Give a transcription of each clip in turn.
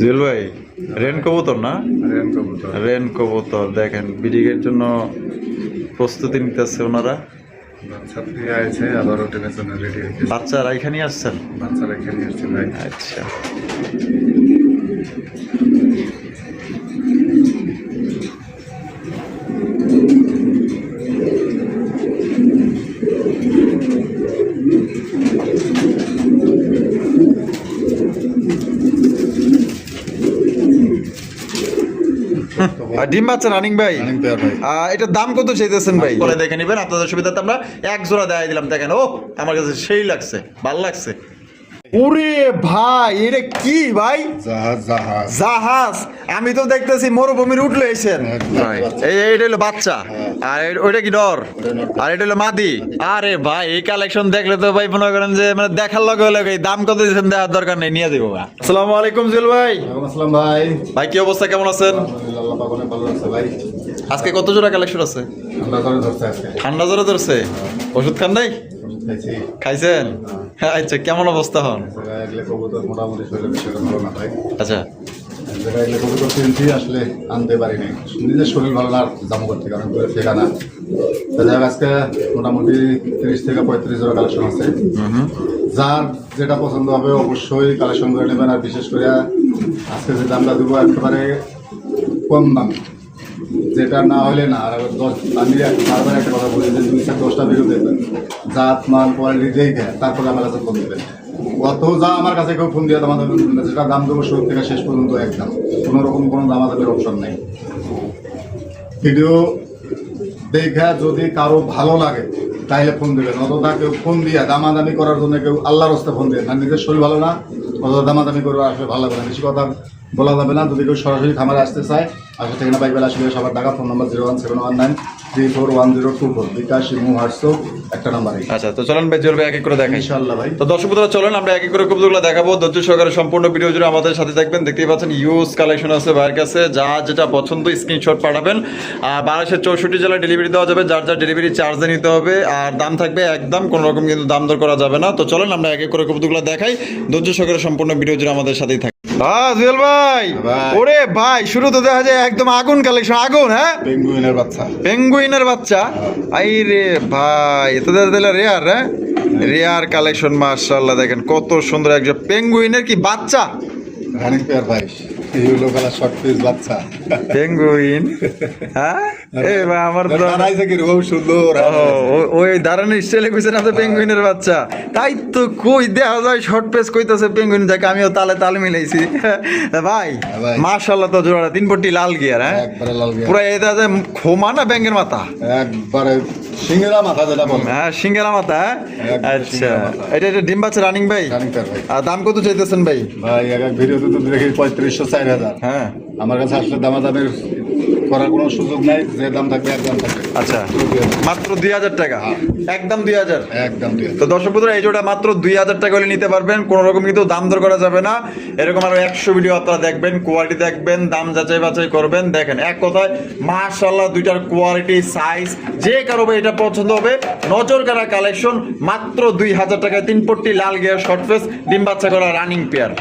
জুয়েল ভাই রেন কবুতর না? রেন কবুতর। রেন কবুতর দেখেন ব্রিডিংয়ের জন্য প্রস্তুতি নিতেছে ওনারা। বাচ্চারা এখানে আসছেন? বাচ্চারা এখানে আসছেন আচ্ছা। ডিম বাচ্চা রানিং ভাই। এটার দাম কত চাইতেছেন ভাই? বলে দেখে নিবেন আপনাদের সুবিধাতে আমরা এক জোড়া দেয় দিলাম দেখেন ও আমার কাছে সেই লাগছে ভালো লাগছে। ওরে ভাই এটা কি ভাই? জাহাজ আমি তো দেখতেছি মরুভূমির উঠলে এসেন। এই এইটা হলো বাচ্চা। আর ওইটা কি ডর? আর এটা হলো মাদি। আরে ভাই এই কালেকশন দেখলে তো ভাই মনে করেন যে মানে দেখার লগে লগে দাম কত দিয়েছেন দেওয়ার দরকার নেই নিয়ে দেবো আসসালামু আলাইকুম জুয়েল ভাই। আসসালাম ভাই। ভাই কি অবস্থা? কেমন আছেন? আলহামদুলিল্লাহ আল্লাহ পাক অনেক ভালো আছে ভাই। আজকে কত জোড়া কালেকশন আছে? ঠান্ডা জোরে ধরছে ওষুধ খান নাই? খাইছেন? আচ্ছা কেমন অবস্থা হন মোটামুটি ভালো না ভাই। আচ্ছা। জায়গায় এগুলো কবুতর কিনছি আসলে আনতে পারি নাই। নিজের শরীর ভালো না দাম করতে কারণ করে ঠিকানা। আজকে মোটামুটি তিরিশ থেকে পঁয়ত্রিশ জোড়া কালেকশন আছে। যার যেটা পছন্দ হবে অবশ্যই কালেকশন করে নেবেন আর বিশেষ করে আজকে যে দামটা দেবো একেবারে কম দাম। যেটা না হলে না, আর আমি বারবার একটা কথা বলি যে দুই চার দশটা ভিডিও দেখবেন জাত, মান কোয়ালিটি দেখে তারপরে আমার কাছে ফোন দেবেন অত যা আমার কাছে কেউ ফোন দিয়ে করবেন না যেটা দাম দেবো শুরু থেকে শেষ পর্যন্ত একদম কোনো রকম কোনো দামাদামির অপশন নেই। ভিডিও দেখা যদি কারও ভালো লাগে, তাহলে ফোন দেবেন। অতটা কেউ ফোন দিয়ে দামাদামি করার জন্য কেউ আল্লাহর হস্তে ফোন দিয়ে না। নিজের শরীর ভালো না, অতটা দামাদামি করে আসলে ভালো লাগবে না। বেশি কথা বলা যাবে না যদি কেউ সরাসরি খামারে আসতে চায় আসলে থেকে না আসলে সবার টাকা phone number zero one seven one nine three four one zero two four. BKash imo WhatsApp একটা নাম্বারই আচ্ছা তো চলেন ভাই জুয়েল ভাই এক এক করে দেখাই। ইনশাআল্লাহ ভাই। তো দর্শক বন্ধুরা চলেন আমরা এক এক করে কবুতরগুলো দেখাবো। ধৈর্য সহকারে সম্পূর্ণ ভিডিও জুড়ে আমাদের সাথে থাকবেন। দেখতেই পাচ্ছেন ইউজ কালেকশন আছে ভাইয়ের কাছে। যা যেটা পছন্দ স্ক্রিনশট পাঠাবেন। আর বাংলাদেশের চৌষট্টি জেলায় ডেলিভারি দেওয়া যাবে। যার যার ডেলিভারি চার্জে নিতে হবে। আর দাম থাকবে একদম কোনো রকম কিন্তু দাম দর করা যাবে না। তো চলেন আমরা এক এক করে কবুতরগুলো দেখাই। ধৈর্য সহকারে সম্পূর্ণ ভিডিও জুড়ে আমাদের সাথেই থাকবে হ্যাঁ জুয়েল ভাই। ওরে ভাই শুরু তো দেখা যায় একদম আগুন কালেকশন আগুন হ্যাঁ? পেঙ্গুইনের বাচ্চা। পেঙ্গুইনের বাচ্চা। আই রে ভাই রেয়ার হ্যাঁ? রেয়ার কালেকশন মার্শাল্লাহ দেখেন কত সুন্দর একজন পেঙ্গুইনের কি বাচ্চা। রানিং পেয়ার ভাই। ইউলো কালার শর্ট পিস বাচ্চা। পেঙ্গুইন হ্যাঁ? এ ভাই আমার তো দাঁড়াইছে কি খুব সুন্দর। ও, ও- ওই দাঁড়ানোর স্টাইলে কইছেন আপনি পেঙ্গুইনের বাচ্চা? তাই তো কই দেখা যায় শর্ট পেস কইতাছে পেঙ্গুইন যাকে আমিও তালে তালে মিলাইছি। ভাই ভাই। তো জোড়াটা তিন পট্টি লাল গিয়ার হ্যাঁ? একবারে লাল গিয়া পুরো এটা যে খোমা না ব্যাঙ্গের মাথা? একবারে সিঙ্গেরা মাথা যেটা বলে। হ্যাঁ সিঙ্গেরা মাথা হ্যাঁ? আচ্ছা। এটা এটা ডিম বাচ্চা রানিং ভাই? রানিং ভাই। আর দাম কত চাইতেছেন ভাই? ভাই এক এক ভিডিওতে তো দেখি পঁয়ত্রিশশো চার হাজার হ্যাঁ। আমার কাছে আসলে দামাদামের করার কোনো সুযোগ নাই যে দাম থাকবে একদম থাকবে। আচ্ছা। মাত্র দুই হাজার টাকা? একদম দুই হাজার? একদম তো দর্শক বন্ধুরা এই জোড়া মাত্র দুই হাজার টাকা হলে নিতে পারবেন কোনো রকম কিন্তু দাম দর করা যাবে না। এরকম আরও একশো ভিডিও আপনারা দেখবেন কোয়ালিটি দেখবেন দাম যাচাই বাছাই করবেন। দেখেন এক কথায় মাশাল্লাহ দুইটার কোয়ালিটি সাইজ যে কারও এটা পছন্দ হবে নজর কাটা কালেকশন মাত্র দুই হাজার টাকায় তিন পট্টি লাল গিয়ার শর্ট ফেস ডিম বাচ্চা করা রানিং পেয়ার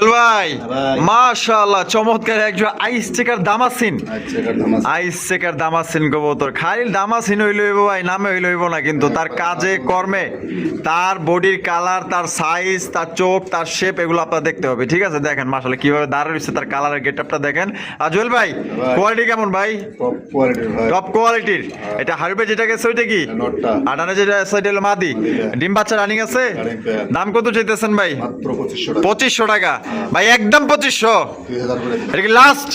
ভাই ভাই। চমৎকার একজন আইস চেকার দামাসিন। আইস চেকার দামাসিন। কবুতর। খালি দামাসিন হইল হইব ভাই নামে হইল হইব না কিন্তু তার কাজে কর্মে তার বডির কালার তার সাইজ তার চোখ তার শেপ এগুলো আপনার দেখতে হবে ঠিক আছে? দেখেন মাসালে কীভাবে দাঁড়িয়ে রয়েছে তার কালারের গেট আপটা দেখেন। আর জুয়েল ভাই কোয়ালিটি কেমন ভাই? টপ কোয়ালিটির কোয়ালিটির এটা হারবে যেটা গেছে ওইটা কি? যেটা হলো মাদি। ডিম বাচ্চা রানিং আছে? দাম কত চাইতেছেন ভাই? পঁচিশশো টাকা। ভাই একদম পঁচিশশো। এটা কি লাস্ট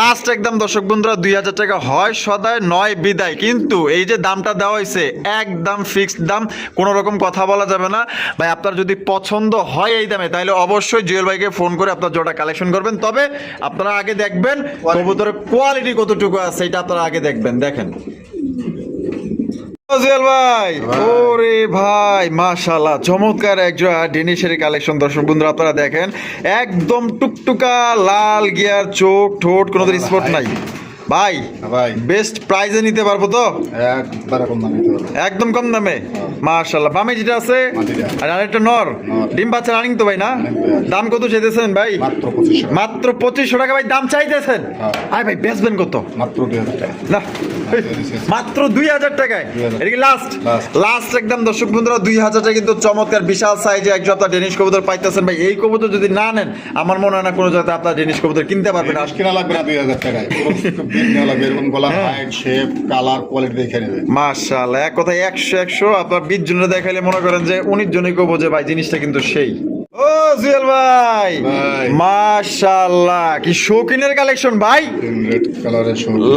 লাস্ট একদম দর্শক বন্ধুরা দুই হাজার টাকা হয় সদায় নয় বিদায়। কিন্তু এই যে দামটা দেওয়া হয়েছে একদম ফিক্সড দাম কোনো রকম কথা বলা যাবে না। ভাই আপনার যদি পছন্দ হয় এই দামে তাহলে অবশ্যই জুয়েল ভাইকে ফোন করে আপনার জোটা কালেকশন করবেন। তবে আপনারা আগে দেখবেন কবুতরের কোয়ালিটি কতটুকু আছে এটা আপনারা আগে দেখবেন। দেখেন। জুয়েল ভাই ওরে ভাই মাশাল্লাহ চমৎকার একজোড়া ডেনিশের কালেকশন। দর্শক বন্ধুরা আপনারা দেখেন একদম টুকটুকা লাল গিয়ার চোখ ঠোঁট কোনো স্পট নাই। ভাই ভাই। বেস্ট প্রাইজে নিতে পারব তো? একবারে কম দামে একদম কম দামে? মার্শাল্লাহ বামে যেটা আছে আর আরেকটা নর। ডিম বাচ্চা রানিং তো ভাই না। দাম কত চাইতেছেন ভাই? মাত্র পঁচিশশো টাকা। মাত্র পঁচিশশো টাকা ভাই দাম চাইতেছেন? হ্যাঁ। আয় ভাই বেচবেন কত? মাত্র দুই হাজার টাকা। না। মাত্র দুই হাজার টাকায়? 2000 এটা কি লাস্ট লাস্ট একদম দর্শক বন্ধুরা দুই হাজার টাকা কিন্তু চমৎকার বিশাল সাইজে এক জোড়া ডেনিশ কবুতর পাইতেছেন ভাই। এই কবুতর যদি না নেন আমার মনে হয় না কোনো জায়গায় আপনার ডেনিশ কবুতর কিনতে পারবেন। কিনা লাগবে না দুই হাজার টাকায়। পুরো বিল নেওয়া লাগবে এরকম গলা হাইট শেপ কালার কোয়ালিটি দেখে নেবে। মাশাআল্লাহ এক কথায় একশো একশো আপনার বিশ জনের দেখাইলে মনে করেন যে উনিশ জনই কবো যে ভাই জিনিসটা কিন্তু সেই। ও জুয়েল ভাই। মাশাআল্লাহ কি শৌখিনের কালেকশন ভাই।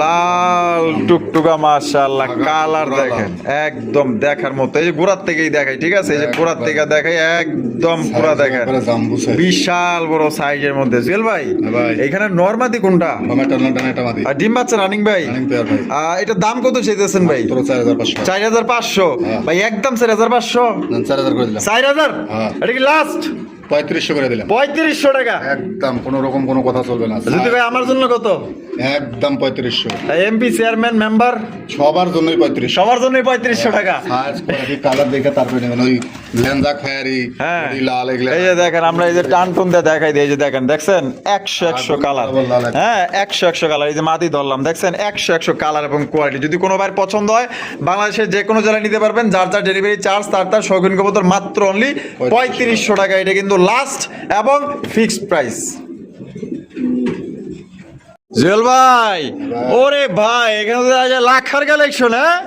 লাল টুকটুকা মাশাআল্লাহ কালার দেখেন একদম দেখার মতো। এই যে গোড়ার থেকেই দেখাই ঠিক আছে? এই যে গোড়ার থেকে দেখাই একদম পুরা দেখেন। বিশাল বড় সাইজের মধ্যে। জুয়েল ভাই ভাই। এখানে নর্মাদি কোনটা? আর ডিম বাচ্চা রানিং ভাই? এটার দাম কত চাইতেছেন ভাই? চার হাজার পাঁচশো। হ্যাঁ। ভাই একদম চার হাজার পাঁচশো। চার হাজার চার হাজার? হ্যাঁ। এটা কি লাস্ট পঁয়ত্রিশশো করে দিলাম। পঁয়ত্রিশশো টাকা? একদম কোনো রকম কোনো কথা চলবে না যদি ভাই আমার জন্য কত? একদম পঁয়ত্রিশশো। এমপি চেয়ারম্যান মেম্বার সবার জন্যই পঁয়ত্রিশ সবার জন্যই পঁয়ত্রিশশো টাকা। কালার দেখে তারপরে নেবেন ওই লেন্দা খয়ারি হ্যাঁ। লাল এই যে দেখেন আমরা এই যে টান টুন দিয়ে দেখাই দিই এই যে দেখেন দেখছেন? একশো একশো কালার। হ্যাঁ একশো একশো কালার এই যে মাদি ধরলাম দেখছেন? একশো একশো কালার এবং কোয়ালিটি যদি কোনো ভাই পছন্দ হয় বাংলাদেশের যে কোনো জেলায় নিতে পারবেন যার যার ডেলিভারি চার্জ তার তার শৌখিন কবুতর মাত্র অনলি পঁয়ত্রিশশো। টাকা। এটা কিন্তু লাস্ট এবং ফিক্সড প্রাইস জুয়েল ভাই ওরে ভাই এখানে লাখার কালেকশন হ্যাঁ?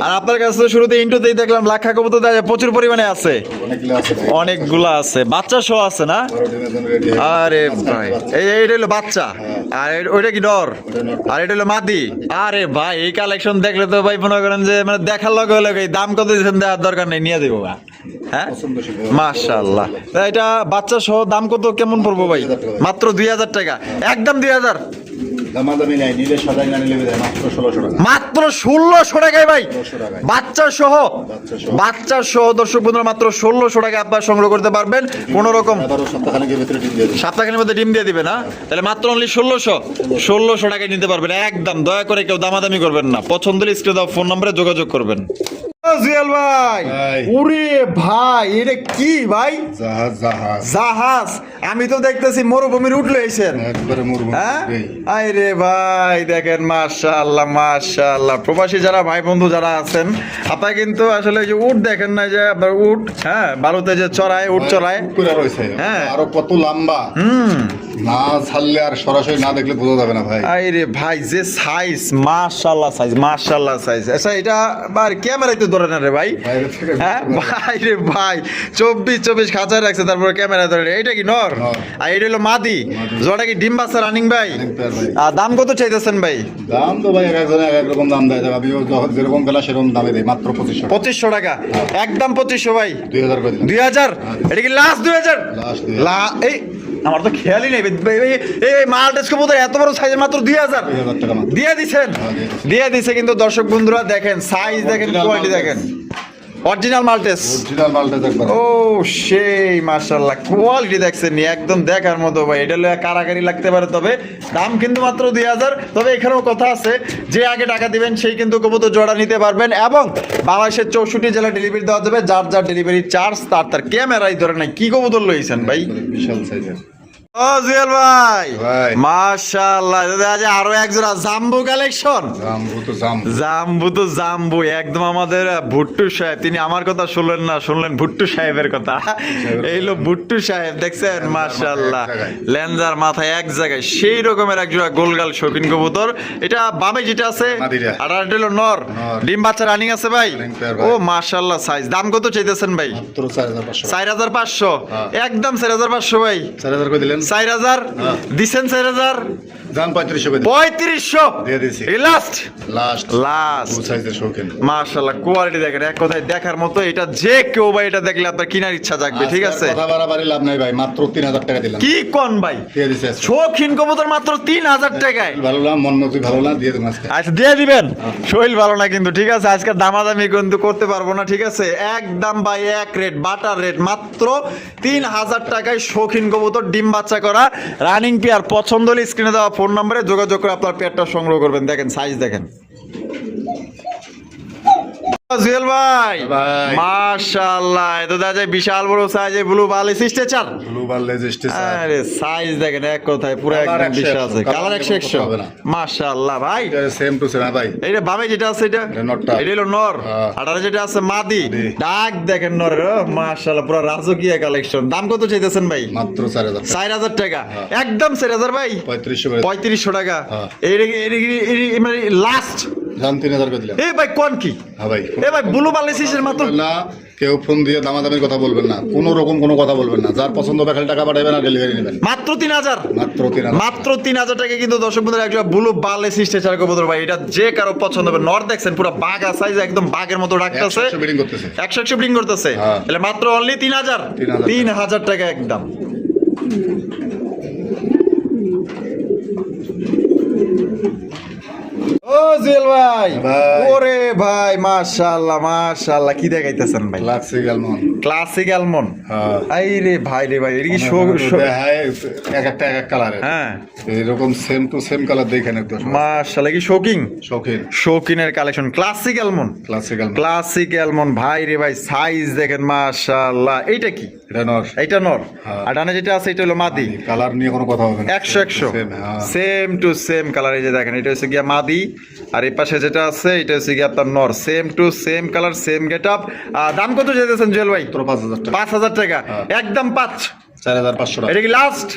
আর আপনার কাছে শুরুতে দেখলাম লাখা কবুতর দেখা যায় প্রচুর পরিমাণে আছে। অনেকগুলো আছে অনেকগুলো আছে। বাচ্চা সহ আছে না? হয়ে আরে ভাই এই হলো বাচ্চা। আর এ- ওইটা কি ডর? আর এটা হলো মাদি। আরে ভাই এই কালেকশন দেখলে তো ভাই মনে করেন যে মানে দেখার লগে লগে দাম কত দিচ্ছেন দেওয়ার দরকার নেই নিয়ে দেবো। হ্যাঁ। মাশাল্লাহ এটা বাচ্চা সহ দাম কত কেমন পড়ব ভাই? মাত্র দুই হাজার টাকা। একদম দুই হাজার। দামাদামি নাই নিলে সাদাই না নিলে মাত্র ষোলোশো টাকা। মাত্র ষোলোশো টাকায় ভাই। বাচ্চা সহ বাচ্চা সহ। দর্শক বন্ধুরা মাত্র ষোলোশো টাকায় আপনার সংগ্রহ করতে পারবেন। কোন রকম মধ্যে ডিম দিয়ে দিবে না? তাহলে মাত্র অনলি ষোলোশো। ষোলোশো। টাকায় নিতে পারবেন। একদম দয়া করে কেউ দামাদামি করবেন না। পছন্দ হলে স্ক্রিনে দাও ফোন নম্বরে যোগাযোগ করবেন। জুয়েল ভাই। ওরে ভাই এটা কি ভাই? জাহাজ জাহাজ। জাহাজ? আমি তো দেখতেছি মরুভূমির উঠলে এসেন হ্যাঁ? আরে ভাই দেখেন মাশাআল্লাহ মাশাআল্লাহ। প্রবাসী যারা ভাই বন্ধু যারা আছেন আপনারা কিন্তু আসলে যে উট দেখেন না যে আপনার উট হ্যাঁ বালুতে যে চড়ায় উট চড়ায়। হ্যাঁ। আরও কত লম্বা। হুম। না ছাড়লে আর সরাসরি না দেখলে বোঝা যাবে না ভাই। আরে ভাই যে সাইজ মাশাআল্লাহ সাইজ মাশাআল্লাহ সাইজ আচ্ছা এটা আর ক্যামেরায় তো ধরে না রে ভাই। হ্যাঁ? ভাই রে ভাই চব্বিশ চব্বিশ খাঁচায় রাখছে তারপরে ক্যামেরা ধরে। এইটা কি নর। আর এটা হলো মাদি। জোড়া কি ডিম বাচ্চা রানিং ভাই। আর দাম কত চাইতেছেন ভাই? দাম তো ভাই এক একজনে এক এক রকম দাম দেয়। আমি যখন যেরকম গেলা সেরকম দামে দেয় মাত্র পঁচিশশো টাকা। পঁচিশশো টাকা। একদম পঁচিশশো ভাই। দুই হাজার দুই হাজার? এটা কি লাস্ট দুই হাজার? এই আমার তো খেয়ালই নেই। এই- এই- এই মাল টেস্ট বোধ এত বড় সাইজের মাত্র দুই হাজার। দিয়ে দিছেন? হ্যাঁ, দিয়ে দিছি। কিন্তু দর্শক বন্ধুরা দেখেন সাইজ দেখেন কোয়ালিটি দেখেন। অরিজিনাল মাল্টেস অরিজিনাল ও সেই মাশাল্লাহ কোয়ালিটি দেখছেন একদম দেখার মতো ভাই। এটা হলে কারাগারি লাগতে পারে তবে দাম কিন্তু মাত্র দুই হাজার। তবে এখানেও কথা আছে যে আগে টাকা দিবেন সেই কিন্তু কবুতর জোড়া নিতে পারবেন এবং বাংলাদেশের চৌষট্টি জেলা ডেলিভারি দেওয়া যাবে। যার যার ডেলিভারি চার্জ তার তার ক্যামেরাই ধরে নাই। কি কবুতর লইছেন ভাই? বিশাল সাইজের ও জুয়েল ভাই। ভাই। মাশাআল্লাহ। এটা আরও এক জাম্বু কালেকশন? জাম্বু তো জাম্বু। জাম্বু তো জাম্বু একদম আমাদের ভুট্টু সাহেব। তিনি আমার কথা শুনলেন না শুনলেন ভুট্টু সাহেবের কথা। এই হলো ভুট্টু সাহেব দেখছেন? মাশাআল্লাহ। এক জায়গায়। মাথায় এক জায়গায়। সেই রকমের এক জোড়া গোলগাল শৌখিন কবুতর। এটা বামে যেটা আছে আর এটা হলো নর। ডিম বাচ্চা রানিং আছে ভাই। ও মাশাআল্লাহ সাইজ দাম কত চাইতেছেন ভাই? চার হাজার পাঁচশো। হ্যাঁ। একদম চার হাজার পাঁচশো ভাই। চার হাজার করে দিলেন। চার হাজার হ্যাঁ। চার হাজার? পঁয়ত্রিশশো করে দিলেন পঁয়ত্রিশশো? দিয়ে দিছি। লাস্ট লাস্ট লাস্ট ফুল সাইজের শৌখিন। মার্শাল্লাহ কোয়ালিটি দেখেন এক কথায় দেখার মতো এটা যে কেউ ভাই এটা দেখলে আপনার কেনার ইচ্ছা জাগবে ঠিক আছে? কথা বাড়াবাড়ি লাভ নাই ভাই মাত্র তিন হাজার টাকা দিলাম। কি কোন ভাই? দিয়ে দিছে আজকে। শৌখিন কবুতর মাত্র তিন হাজার টাকায়। ভালো না মন মতো ভালো না দিয়ে দেবো আচ্ছা দিয়ে দিবেন? শরীর ভালো না কিন্তু ঠিক আছে? আজকে দামাদামি কিন্তু করতে পারব না ঠিক আছে? একদম ভাই এক রেট বাটার রেট মাত্র তিন হাজার টাকায় শৌখিন কবুতর ডিম বাচ্চা বাচ্চা করা। রানিং পেয়ার পছন্দ হলে স্ক্রিনে দেওয়া ফোন নাম্বারে যোগাযোগ করে আপনার পেয়ারটা সংগ্রহ করবেন। দেখেন সাইজ দেখেন। জুয়েল ভাই। মাশাআল্লাহ এটা দেখা বিশাল বড় সাইজে ব্লু বালি সিস্টেচার গ্লোবাল রেজিস্ট্রেশন আরে সাইজ দেখেন এক কথায় পুরো একদম বিশাল আছে কালার একশো নিয়ে একশো কথা হবে না। মাশাআল্লাহ ভাই সেম টু সেম ভাই। এইটা বামে যেটা আছে এটা? এটা নরটা। এটা হলো নর। হ্যাঁ। আর যেটা আছে মাদি। ডাক দেখেন নর মাশাআল্লাহ পুরো রাজকীয় কালেকশন দাম কত চাইতেছেন ভাই? মাত্র চার হাজার টাকা। হ্যাঁ। একদম চার হাজার ভাই। পঁয়ত্রিশশো করে। পঁয়ত্রিশশো টাকা। হ্যাঁ। এই মানে লাস্ট জান তিন হাজার করে দিলাম। এই ভাই কোন কি? হ্যাঁ ভাই এ ভাই ব্লু বালিসিসের মাত্র না কেউ ফোন দিয়ে দামাদামির কথা বলবেন না কোনো রকম কোনো কথা বলবেন না। যার পছন্দ হবে খালি টাকা পাঠাবেন আর ডেলিভারি নেবেন। মাত্র তিন হাজার? মাত্র তিন হাজার। মাত্র তিন হাজার টাকা কিন্তু দর্শক বন্ধুরা ব্লু বালে কবুতর ভাই এটা যে কারও পছন্দ হবে। নর দেখছেন পুরো বাঘা সাইজ একদম বাঘের মতো রাখতেছে। একশো একশো একশো করতেছে। হ্যাঁ। তাহলে মাত্র অনলি তিন হাজার? 3,000 তিন হাজার টাকা একদম। ও জুয়েল ভাই। ওরে ভাই মাশাআল্লাহ মাশাআল্লাহ। কি দেখাইতেছেন ভাই? লাগছে গেলমন ক্লাসিক অ্যালমন্ড হ্যাঁ। আই রে ভাই রে ভাই এটা কি শো- শো- এক একটা এক এক কালারের হ্যাঁ। এরকম সেম টু সেম কালার দেখেন একদম মাশাআল্লাহ কি শোকিং শৌখিন। শৌকিনের collection classic almond classical classic almond ভাই রে ভাই সাইজ দেখেন মাশাআল্লাহ। এইটা কি? এটা নর। এইটা নর। হ্যাঁ। আর ডানে যেটা আছে এটা হলো মাদি। কালার নিয়ে কোনো কথা হবে না। একশো একশো। Same, হ্যাঁ। সেম টু সেম কালার এই যে দেখেন এটা হচ্ছে গিয়া মাদি। আর এই পাশে যেটা আছে এটা হচ্ছে গিয়ে আপনার নর। Same to same colour same get up দাম কত যেতেছেন জুয়েল ভাই? পাঁচ হাজার টাকা। পাঁচ হাজার টাকা। হ্যাঁ। একদম পাঁচ। চার হাজার পাঁচশো টাকা। এটা কি লাস্ট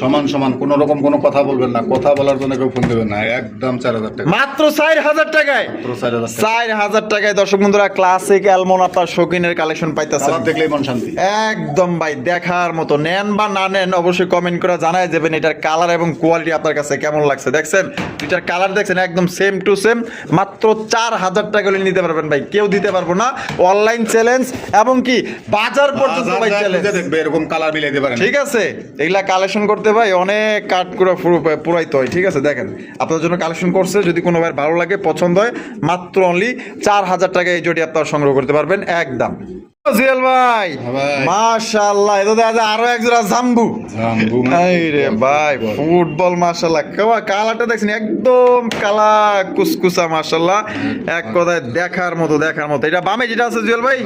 সমান সমান কোনো রকম কোনো কথা বলবেন না কথা বলার জন্য কেউ ফোন দেবেন না একদম চার হাজার টাকা। মাত্র চার হাজার টাকায়? চার হাজার টাকা। চার হাজার টাকায় দর্শক বন্ধুরা ক্লাসিক অ্যালমন আপনার শৌখিনের কালেকশন পাইতেছেন। দেখলেই মন শান্তি। একদম ভাই দেখার মতো। নেন বা না নেন অবশ্যই কমেন্ট করে দেবেন এটার কালার এবং কোয়ালিটি আপনার কাছে কেমন লাগছে। দেখছেন এটার কালার দেখছেন একদম সেম টু সেম মাত্র চার হাজার টাকা হলে নিতে পারবেন ভাই কেউ দিতে পারব না। অনলাইন চ্যালেঞ্জ এবং কি বাজার পর্যন্ত ভাই চ্যালেঞ্জ দেখবে এরকম কালার মিলাইতে পারেন। ঠিক আছে, এগুলা কালেকশন করতে ভাই অনেক কাঠ করে পুরো- পুরাইতে হয়, ঠিক আছে? দেখেন, আপনার জন্য কালেকশন করছে, যদি কোনো ভাই ভালো লাগে, পছন্দ হয়, মাত্র অনলি চার হাজার টাকা এই জোটি আপনারা সংগ্রহ করতে পারবেন, একদম। জিয়াল ভাই। মাশাআল্লাহ এটা দেখা আরও এক জোড়া জাম্বু। জাম্বু এই রে ভাই ফুটবল। মাশাআল্লাহ। কেমন কালারটা দেখছেন একদম কালা কুসকুসা মাশাআল্লাহ। এক কথায় দেখার মতো দেখার মতো। এটা বামে যেটা আছে জুয়েল ভাই?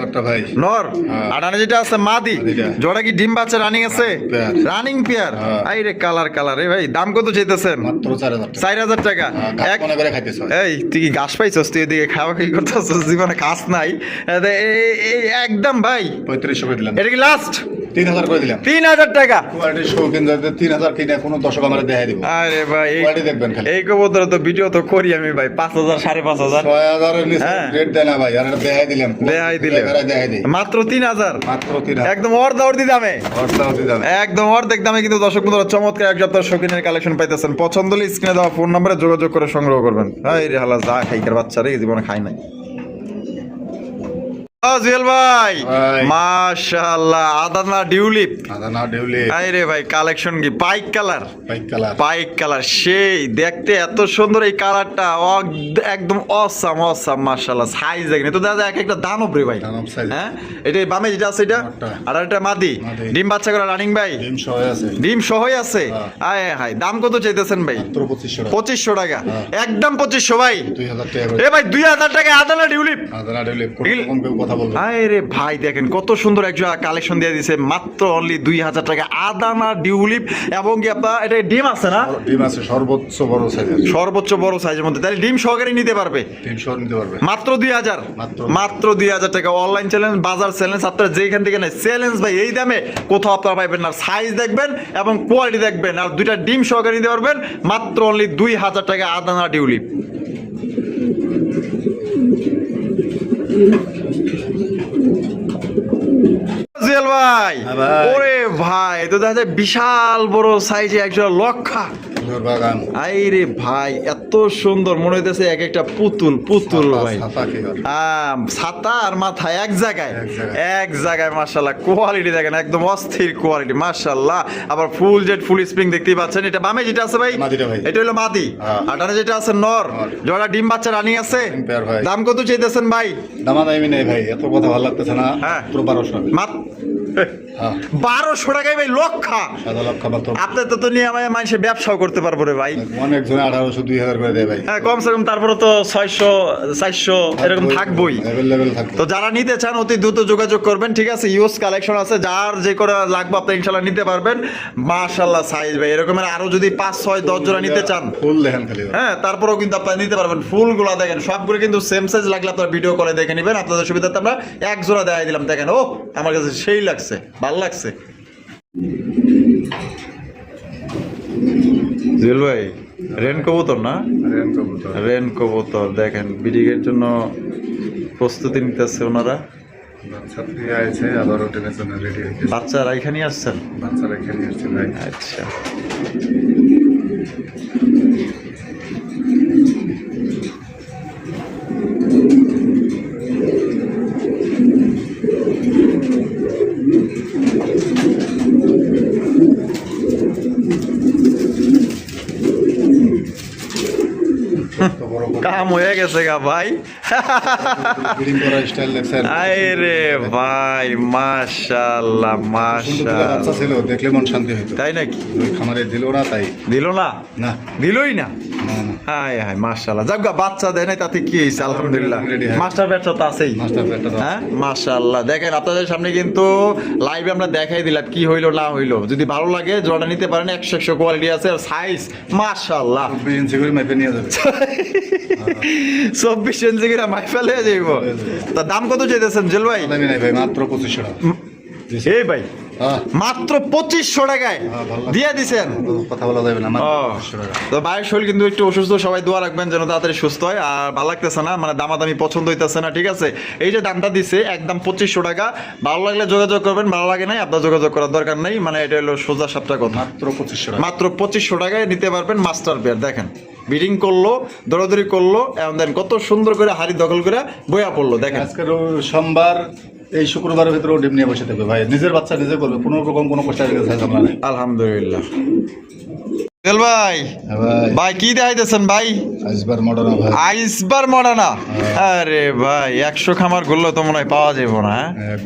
নর। হ্যাঁ। আর ডানে যেটা আছে মাদি। জোড়া কি ডিম বাচ্চা রানিং আছে? Running pair. আই রে কালার কালার। রে ভাই দাম কত চাইতেছেন? মাত্র চার হাজার টাকা। হ্যাঁ, ঘাস এক করে খাইতেছ। এই তুই কি ঘাস পাইছস? তুই এদিকে খাওয়া কি করতেছস? জীবনে ঘাস নাই। এ- এ- একদম ভাই। পঁয়ত্রিশশো করে দিলাম। এটা কি লাস্ট তিন হাজার করে দিলাম। তিন হাজার টাকা। কোয়ালিটি তিন হাজার কিনে কোনো দশক আমার দেখাই দিব। আরে ভাই কোয়ালিটি দেখবেন খালি। এই কবুতর তো ভিডিও তো করি আমি ভাই পাঁচ হাজার সাড়ে পাঁচ হাজার। ছয় হাজারের নিচে হ্যাঁ। রেট দেয় না ভাই আর দেখাই দিলাম। দেখাই দিলে। দেখাই দিই। মাত্র তিন হাজার। মাত্র তিন হাজার। একদম অর্ধা অর্ধি দামে। খরচা হতে যাবে একদম অর্ধেক দামে কিন্তু দর্শক বন্ধুরা চমৎকার এক সপ্তাহ শৌখিনের কালেকশন পাইতেছেন। পছন্দ হলে স্ক্রিনে দেওয়া ফোন নম্বরে যোগাযোগ করে সংগ্রহ করবেন। হাই রে হালা যা খাইকার বাচ্চা রে জীবনে খাই নাই। জুয়েল ভাই। ভাই। মাশাআল্লাহ আদানা ডিউলিপ আই রে ভাই কালেকশন কি? পাইক কালার। কালার। পাইক কালার সেই দেখতে এত সুন্দর এই কালারটা। একদম অসাম অসাম মাশাআল্লাহ সাইজ দেখেন। তো দাদা এক একটা দানব রে ভাই। দানব। হ্যাঁ? এটা বামে যেটা আছে এটা? আর এটা মাদি। ডিম বাচ্চা করা রানিং ভাই? ডিম সহ আছে। ডিম সহই আছে? হ্যাঁ। আয় হায় দাম কত চাইতেছেন ভাই? পঁচিশশো টাকা। হ্যাঁ। একদম পঁচিশশো ভাই। দুই হাজার টাকা। এ ভাই আদানা ডিউলিপ আদা না ডেউলি কোনো এগুলি- রকম কেউ কথা বলবে না। আয় রে ভাই দেখেন কত সুন্দর একজন কালেকশন দিয়ে দিছে। মাত্র অনলি দুই হাজার টাকা। আদানা ডিউলিপ এবং কি আপনার এটা ডিম আছে না? ডিম আছে সর্বোচ্চ বড় সাইজের সর্বোচ্চ বড় সাইজের মধ্যে। তাহলে ডিম সহকারে নিতে পারবে? ডিম সহ নিতে পারবে। মাত্র দুই হাজার? মাত্র। মাত্র দুই হাজার টাকা। অনলাইন চ্যালেঞ্জ বাজার চ্যালেঞ্জ আপনারা যেখান থেকে নেয় চ্যালেঞ্জ ভাই এই দামে কোথাও আপনারা পাইবেন না। সাইজ দেখবেন এবং কোয়ালিটি দেখবেন। আর দুইটা ডিম সহকারে নিতে পারবেন। মাত্র অনলি দুই হাজার টাকা আদানা ডিউলিপ জুয়েল ভাই। হ্যাঁ ওরে ভাই তো দেখা বিশাল বড় সাইজে একজন লক্ষা। খেজুর বাগান। আইরে ভাই এত সুন্দর মনে হইতেছে এক একটা পুতুল পুতুল ভাই। ছাতা আর? মাথা এক জায়গায়। এক জায়গায়। এক মাশাল্লাহ কোয়ালিটি দেখেন একদম অস্থির কোয়ালিটি মাশাল্লাহ আবার ফুল জেট ফুল স্প্রিং দেখতেই পাচ্ছেন। এটা বামে যেটা আছে ভাই? এটা হলো মাদি হ্যাঁ। আর ডানে যেটা আছে নর। জোড়া ডিম বাচ্চা রানিং আছে। দাম কত চাইতেছেন ভাই? দামা দামি নেই ভাই এত কথা ভালো লাগতেছে না। হ্যাঁ। মাত্র বারোশো হ্যাঁ। বারোশো টাকায় ভাই লক্ষা। লক্ষ আপনার তো নিয়ে আমার মানুষের ব্যবসাও করতে পারব রে ভাই। অনেক আঠারোশো দুই হাজার করে দেয় ভাই। হ্যাঁ কমসে কম তারপরে তো ছয়শো চারশো এরকম থাকবোই তো যারা নিতে চান অতি দ্রুত যোগাযোগ করবেন ঠিক আছে? ইউজ কালেকশন আছে যার যে করে লাগবে আপনি ইনশাল্লাহ নিতে পারবেন। মাশাল্লাহ সাইজ ভাই এরকমের আরও যদি পাঁচ ছয় দশ জোড়া নিতে চান। ফুল দেখেন খালি হ্যাঁ তারপরেও কিন্তু আপনারা নিতে পারবেন। ফুল ফুলগুলো দেখেন সবগুলো কিন্তু সেম সাইজ লাগলে আপনারা ভিডিও কলে দেখে নেবেন। আপনাদের সুবিধাতে আমরা এক জোড়া দেখাই দিলাম। দেখেন ও আমার কাছে সেই লাগছে ভালো লাগছে। জুয়েল ভাই রেন কবুতর না? রেন কবুতর। দেখেন বিডিগের জন্য প্রস্তুতি নিতেছে ওনারা। বাচ্চারা এখানে আসছেন? বাচ্চারা এখানে আসছেন ভাই। আচ্ছা। কাম হয়ে গেছে গা ভাই। আরে ভাই মাশাআল্লাহ ছিল দেখলে মন শান্তি হইতো। তাই নাকি? খামারে দিল না তাই। দিল না? না। দিলই না? হায় হায়। মাশাআল্লাহ। যাক বাচ্চা দেয় নাই তাতে কি হয়েছে আলহামদুলিল্লাহ। হ্যাঁ। মাস্টার ব্যবসা তো আছেই। মাস্টার পেটটা দাও। হ্যাঁ? মাশাআল্লাহ। দেখেন আপনাদের সামনে কিন্তু লাইভে আমরা দেখাই দিলাম কি হইল না হইল। যদি ভালো লাগে জোড়াটা নিতে পারেন একশো একশো কোয়ালিটি আছে আর সাইজ মাশাআল্লাহ। চব্বিশ ইঞ্চি করে মাই ফেলে যাইব। তা দাম কত চাইতেছেন জেল ভাই? ভাই মাত্র পঁচিশশো এই ভাই। মাত্র পঁচিশশো টাকায়। হ্যাঁ, দিয়ে দিছেন? কথা বলা যাবে না তো ভাইয়ের শরীর কিন্তু একটু অসুস্থ সবাই দোয়া রাখবেন যেন তাড়াতাড়ি সুস্থ হয়। আর ভালো লাগতেছে না মানে দামাদামি পছন্দ হইতেছে না ঠিক আছে? এই যে দামটা দিছে একদম পঁচিশশো টাকা। ভালো লাগলে যোগাযোগ করবেন ভালো লাগে নাই আপনার যোগাযোগ করার দরকার নেই। মানে এটা হলো সোজা সাপটা কথা। মাত্র পঁচিশশো টাকা। মাত্র পঁচিশশো টাকায় নিতে পারবেন মাস্টার পেয়ার দেখেন। বিডিং করল দৌড়াদৌড়ি করল এবং দেন কত সুন্দর করে হাড়ি দখল করে বইয়া পড়ল দেখেন। আজকের সোমবার এই শুক্রবারের ভিতরে ডিম নিয়ে বসে থাকবে ভাই। নিজের বাচ্চা নিজে করবে, কোনো রকম কোনো কষ্ট আলহামদুলিল্লাহ। জেল ভাই। ভাই। ভাই কি দেখাইতেছেন ভাই? আসবার মডার্ন ভাই। আইসবার মডানা আরে ভাই একশো খামারগুলো তো মনে হয় পাওয়া যাবে না হ্যাঁ?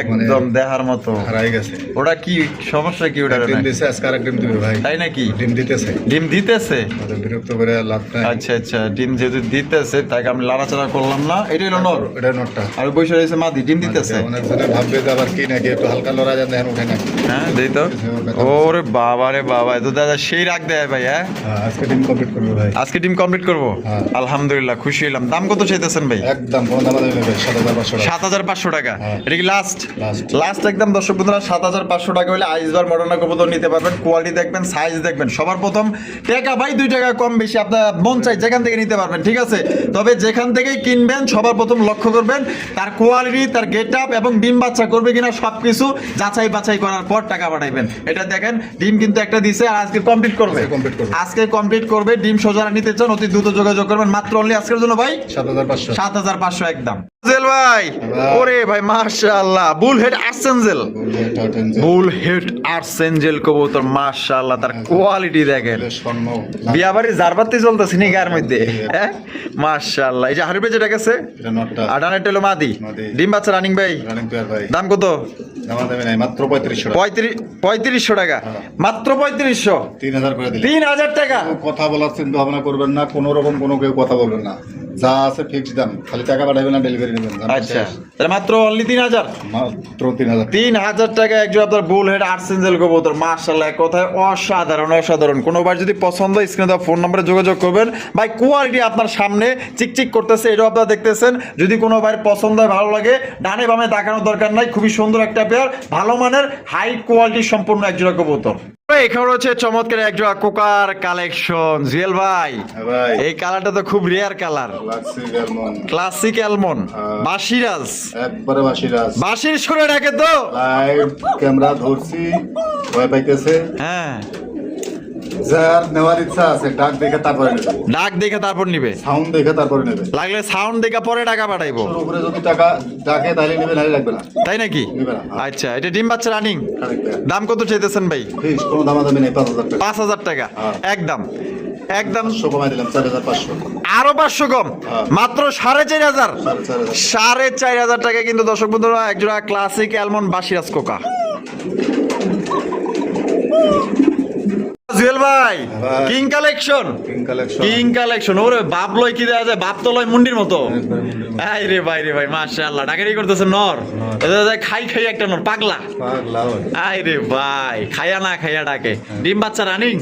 একদম দেখার মতো। হারাই গেছে। ওটা কি সমস্যা কি ওটা ডিম দিছে আজকে আরেক ডিম দিবে ভাই। তাই নাকি? ডিম দিতেছে। ডিম দিতেছে? বিরক্ত করে লাভ নাই। আচ্ছা আচ্ছা ডিম যেহেতু দিতেছে তাই আমি লাড়াচাড়া করলাম না। এটা হলো নর। এটা নোটটা। আর বসে রয়েছে মাদি ডিম দিতেছে? অনেক জনে ভাববে যে আবার কি নাকি একটু হালকা লড়া যান দেখেন উঠে নাকি। হ্যাঁ দেই তো। ওরে বাবা রে বাবা তো দাদা সেই রাখ দেয় ভাই হ্যাঁ? হ্যাঁ, আজকে ডিম কমপ্লিট করবে ভাই। আজকে ডিম কমপ্লিট করব? হ্যাঁ। আলহামদুলিল্লাহ খুশি হলাম দাম কত চাইতেছেন ভাই? একদম সাত হাজার পাঁচশো টাকা। হ্যাঁ। এটা কি লাস্ট লাস্ট একদম দর্শক বন্ধুরা সাত হাজার পাঁচশো টাকা হলে আইসবার মডার্না কবুতর নিতে পারবেন কোয়ালিটি দেখবেন সাইজ দেখবেন। সবার প্রথম টাকা ভাই দুই টাকা কম বেশি আপনার মন চাই যেখান থেকে নিতে পারবেন ঠিক আছে? তবে যেখান থেকেই কিনবেন সবার প্রথম লক্ষ্য করবেন তার কোয়ালিটি তার গেট আপ এবং ডিম বাচ্চা করবে কিনা সবকিছু যাচাই বাছাই করার পর টাকা পাঠাইবেন। এটা দেখেন ডিম কিন্তু একটা দিছে আর আজকে কমপ্লিট complete করবে। আজকে কমপ্লিট করবে। ডিম সোজা নিতে চান অতি দ্রুত যোগাযোগ করবেন। মাত্র অনলি আজকের জন্য ভাই? সাত হাজার পাঁচশো। সাত হাজার পাঁচশো একদম। জেল ভাই। ওরে ভাই মাশাআল্লাহ। হেড আর্সেঞ্জেল কবুতর মাশাআল্লাহ তার কোয়ালিটি দেখেন। স্বর্ণ বিয়া বাড়ি জারবাতি চলতেছে নি গার মধ্যে? হ্যাঁ? মাশাআল্লাহ। এই যে হারিবে যেটা গেছে এটা মাদি। ডিম বাচ্চা রানিং ভাই। দাম কত? মাত্র পঁয়ত্রিশশো টাকা। হ্যাঁ। মাত্র পঁয়ত্রিশশো? তিন হাজার তিন হাজার টাকা? কথা বলার চিন্তা ভাবনা করবেন না কোনো রকম কোনো কেউ কথা বলবেন না। যা আছে ফিক্সড দাম। খালি টাকা পাঠাবেন না ডেলিভারি নেবেন আচ্ছা। তাহলে মাত্র অনলি তিন হাজার? মাত্র তিন হাজার তিন হাজার টাকা একজন আপনার বুল হেড আর্সেঞ্জেল কবুতর। মার্শাল্লাহ এক কথায় অসাধারণ অসাধারণ। কোনোবার যদি পছন্দ স্ক্রিনে দেওয়া ফোন নম্বরে যোগাযোগ করবেন। ভাই কোয়ালিটি আপনার সামনে চিকচিক করতেছে এটাও আপনারা দেখতেছেন। যদি কোনো ভাইয়ের পছন্দ হয় ভালো লাগে ডানে বামে তাকানোর দরকার নাই। খুবই সুন্দর একটা পেয়ার ভালো মানের হাই কোয়ালিটি সম্পূর্ণ একজোড়া কবুতর। এখানে হচ্ছে চমৎকার একজন কোকার কালেকশন জুয়েল ভাই হ্যাঁ এই কালারটা তো খুব রেয়ার কালার ক্লাসিক অ্যালমন। বাসিরাজ একবারে বাসিরাজ বাসির সুরে ডাকে তো। ক্যামেরা ধরছি। ভয় পাইতেছে। হ্যাঁ। যার নেওয়ার ইচ্ছা আছে। ডাক দেখে তারপরে নেবে। ডাক দেখে তারপর নিবে? সাউন্ড দেখে তারপরে নেবে। লাগলে সাউন্ড দেখে পরে টাকা পাঠাইবো। ওর উপরে যদি টাকা ডাকে তাহলে নেবে নাহলে লাগবে না। তাই নাকি? নিবে না। আচ্ছা এটা ডিম বাচ্চা রানিং? দাম কত চাইতেছেন ভাই? কোনো নেই পাঁচ হাজার টাকা। হ্যাঁ। একদম। একদম। আরও পাঁচশো কম? হ্যাঁ। মাত্র সাড়ে চার হাজার? সাড়ে চার হাজার। সাড়ে চার হাজার টাকা কিন্তু দর্শক বন্ধুরা একজোড়া ক্লাসিক অ্যালমন্ড বাসিরাজ কোকা। জুয়েল ভাই ভাই। King collection. King collection. ওরে বাপ লয় কি দেয়া যায়? বাপ তো লয় মুন্ডির মতো। আই রে ভাই রে ভাই মাশাআল্লাহ ডাকারি করতেছে নর। খাই খাই একটা নর পাগলা। পাগলা আই রে ভাই খায়া না খায়া ডাকে। ডিম বাচ্চা রানিং।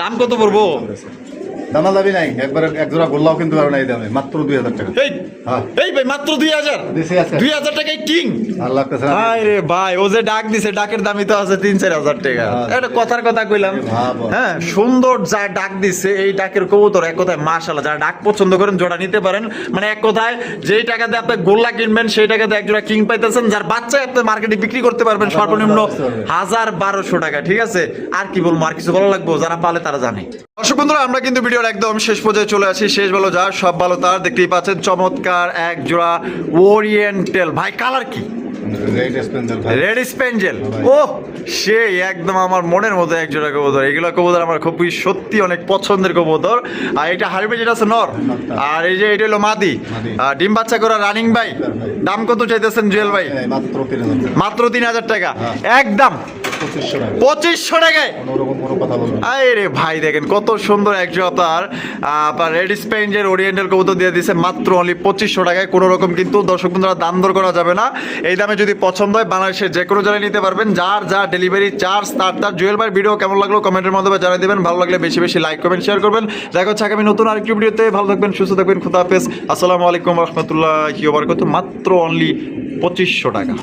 দাম কত পড়ব? দামা দাবি নাই। একবার এক জোড়া গোল্লাও কিন্তু পারবে না এই দামে মাত্র দুই হাজার টাকা। এই হ্যাঁ। এই ভাই মাত্র দুই হাজার? দুই হাজার টাকায় কিং? আর লাগতেছে ভাই ও যে ডাক দিছে ডাকের দামই তো আছে তিন চার হাজার টাকা। হ্যাঁ। এটা কথার কথা কইলাম। হ্যাঁ সুন্দর যা ডাক দিছে এই ডাকের কবুতর এক কথায় মাশাল্লাহ যারা ডাক পছন্দ করেন জোড়া নিতে পারেন। মানে এক কথায় যেই টাকাতে আপনি গোল্লা কিনবেন সেই টাকাতে এক জোড়া কিং পাইতেছেন যার বাচ্চা আপনি মার্কেটে বিক্রি করতে পারবেন সর্বনিম্ন হাজার বারোশো টাকা ঠিক আছে? আর কি বলব আর কিছু ভালো লাগবে? যারা পালে তারা জানে। দর্শক বন্ধুরা আমরা কিন্তু ভিডিওর একদম শেষ পর্যায়ে চলে আসি। শেষ ভালো যা সব ভালো তার দেখতেই পাচ্ছেন। চমৎকার এক জোড়া ওরিয়েন্টাল। ভাই কালার কি? রেড স্পেঞ্জেল ও সে একদম আমার মনের মতো এক জোড়া কবুতর। এগুলো কবুতর আমার খুবই সত্যি অনেক পছন্দের কবুতর। আর এটা হারিবে যেটা আছে নর। আর এই যে এটা হলো মাদি। ডিম বাচ্চা করা রানিং ভাই। দাম কত চাইতেছেন জুয়েল ভাই? মাত্র তিন হাজার টাকা। মাত্র তিন হাজার টাকা। হ্যাঁ। একদম। পঁচিশশো টাকায়। আরে রে ভাই দেখেন কত সুন্দর এক জোড়া তার। আপনার রেড স্পেঞ্জের ওরিয়েন্টাল কবুতর দিয়ে দিছে মাত্র অনলি পঁচিশশো টাকায়। কোনো রকম কিন্তু দর্শক বন্ধুরা দাম দর করা যাবে না। এই দামে যদি পছন্দ হয় বাংলাদেশের যে কোনো জায়গায় নিতে পারবেন। যার যা ডেলিভারি চার্জ তার তার জুয়েল ভাই ভিডিও কেমন লাগল কমেন্টের মাধ্যমে জানিয়ে দেবেন। ভালো লাগলে বেশি বেশি লাইক করবেন শেয়ার করবেন। দেখা হচ্ছে আগামী নতুন আরেকটি ভিডিওতে। ভালো থাকবেন সুস্থ থাকবেন। খুদা হাফেজ। আসসালামু আলাইকুম রহমতুল্লাহ বারকাতুহু। মাত্র অনলি পঁচিশশো টাকা।